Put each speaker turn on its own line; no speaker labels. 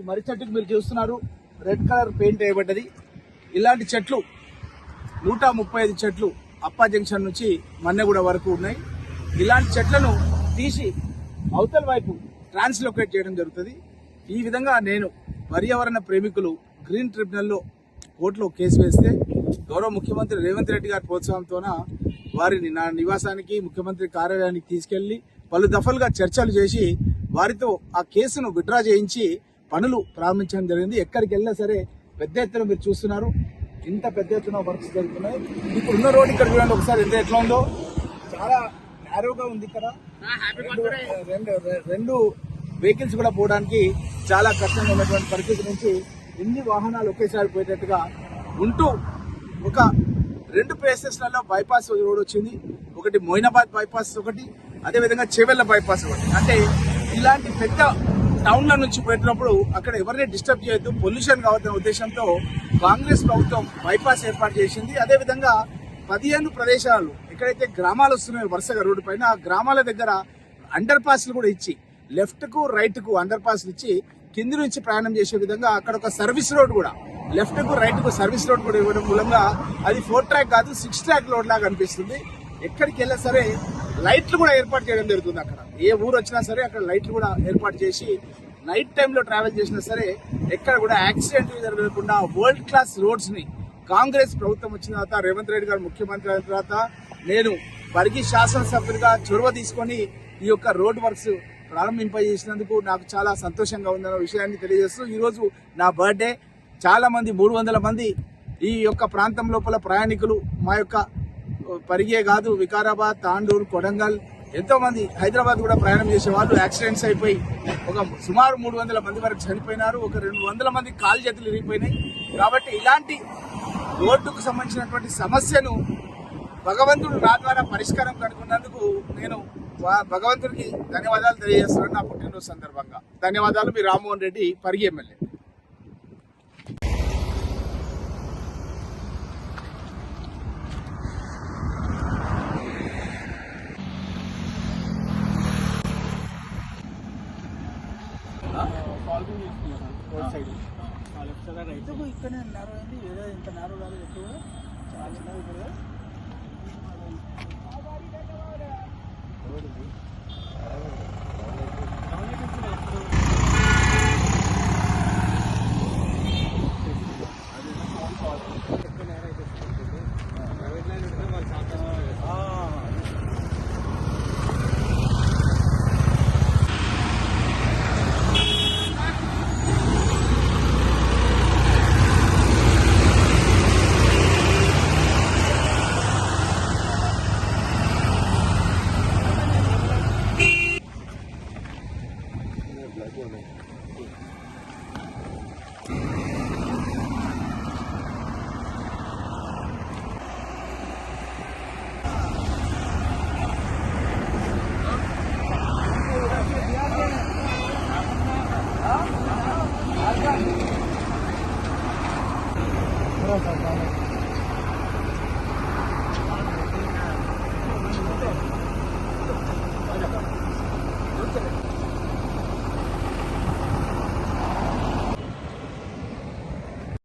ఈ మర్రి చెట్టుకు మీరు చూస్తున్నారు రెడ్ కలర్ పెయింట్ వేయబడ్డది. ఇలాంటి చెట్లు నూట ముప్పై ఐదు చెట్లు అప్పా జంక్షన్ నుంచి మన్నెగూడ వరకు ఉన్నాయి. ఇలాంటి చెట్లను తీసి అవతల వైపు ట్రాన్స్లోకేట్ చేయడం జరుగుతుంది. ఈ విధంగా నేను పర్యావరణ ప్రేమికులు గ్రీన్ ట్రిబ్యునల్లో కోర్టులో కేసు వేస్తే గౌరవ ముఖ్యమంత్రి రేవంత్ రెడ్డి గారి ప్రోత్సాహంతోన వారిని నా నివాసానికి ముఖ్యమంత్రి కార్యాలయానికి తీసుకెళ్ళి పలు దఫలుగా చర్చలు చేసి వారితో ఆ కేసును విడ్రా చేయించి పనులు ప్రారంభించడం జరిగింది. ఎక్కడికి వెళ్ళినా సరే పెద్ద ఎత్తున మీరు చూస్తున్నారు. ఇంత పెద్ద ఎత్తున వర్క్స్ జరుగుతున్నాయి. ఇప్పుడు ఉన్న రోడ్ ఇక్కడ చూడండి ఒకసారి ఎంత ఎట్లా ఉందో. చాలా నేరోగా ఉంది ఇక్కడ. రెండు- రెండు వెహికల్స్ కూడా పోవడానికి చాలా కష్టంగా ఉన్నటువంటి పరిస్థితి నుంచి ఎన్ని వాహనాలు ఒకేసారి పోయేటట్టుగా ఉంటూ ఒక రెండు ప్లేసెస్లలో బైపాస్ రోడ్ వచ్చింది. ఒకటి మోయినాబాద్ బైపాస్ ఒకటి అదేవిధంగా చెవెళ్ళ బైపాస్ ఒకటి. అంటే ఇలాంటి పెద్ద టౌన్ల నుంచి పెట్టినప్పుడు అక్కడ ఎవరిని డిస్టర్బ్ చేయొద్దు పొల్యూషన్ కావద్దనే ఉద్దేశంతో కాంగ్రెస్ ప్రభుత్వం బైపాస్ ఏర్పాటు చేసింది. అదేవిధంగా పదిహేను ప్రదేశాలు ఎక్కడైతే గ్రామాలు వస్తున్నాయో వరుసగా రోడ్డు పైన ఆ గ్రామాల దగ్గర అండర్ పాస్లు కూడా ఇచ్చి లెఫ్ట్కు రైట్కు అండర్ పాస్ ఇచ్చి కింది నుంచి ప్రయాణం చేసే విధంగా అక్కడ ఒక సర్వీస్ రోడ్ కూడా లెఫ్ట్కు రైట్కు సర్వీస్ రోడ్ కూడా ఇవ్వడం మూలంగా అది ఫోర్ ట్రాక్ కాదు సిక్స్ ట్రాక్ రోడ్ లాగా అనిపిస్తుంది. ఎక్కడికి వెళ్ళా సరే లైట్లు కూడా ఏర్పాటు చేయడం జరుగుతుంది అక్కడ. ఏ ఊరు వచ్చినా సరే అక్కడ లైట్లు కూడా ఏర్పాటు చేసి నైట్ టైంలో ట్రావెల్ చేసినా సరే ఎక్కడ కూడా యాక్సిడెంట్ జరగకుండా వరల్డ్ క్లాస్ రోడ్స్ని కాంగ్రెస్ ప్రభుత్వం వచ్చిన తర్వాత రేవంత్ రెడ్డి గారు ముఖ్యమంత్రి అయిన తర్వాత నేను పరిగి శాసనసభ్యుడిగా చొరవ తీసుకొని ఈ యొక్క రోడ్ వర్క్స్ ప్రారంభింపజేసినందుకు నాకు చాలా సంతోషంగా ఉందన్న విషయాన్ని తెలియజేస్తూ ఈరోజు నా బర్త్డే. చాలా మంది మూడు వందల మంది ఈ యొక్క ప్రాంతం లోపల ప్రయాణికులు మా యొక్క పరిగే కాదు వికారాబాద్ తాండూరు కొడంగల్ ఎంతో మంది హైదరాబాద్ కూడా ప్రయాణం చేసే వాళ్ళు యాక్సిడెంట్స్ అయిపోయి ఒక సుమారు మూడు వందల మంది వరకు చనిపోయినారు ఒక రెండు వందల మంది కాలు చేతులు ఇరిగిపోయినాయి కాబట్టి ఇలాంటి రోడ్డుకు సంబంధించినటువంటి సమస్యను భగవంతుడు నా ద్వారా పరిష్కారం కనుగొన్నందుకు నేను భగవంతుడికి ధన్యవాదాలు తెలియజేస్తున్నాను నా పుట్టినరోజు సందర్భంగా. ధన్యవాదాలు మీ రామ్మోహన్ రెడ్డి పరిగి ఎమ్మెల్యే. ఎందుకు ఇక్కడనే నేరో అయింది ఏదో ఇంత నేరో కాదు ఎక్కువ చాలా చిన్నది ఇప్పుడు lagones. Sí. Gracias,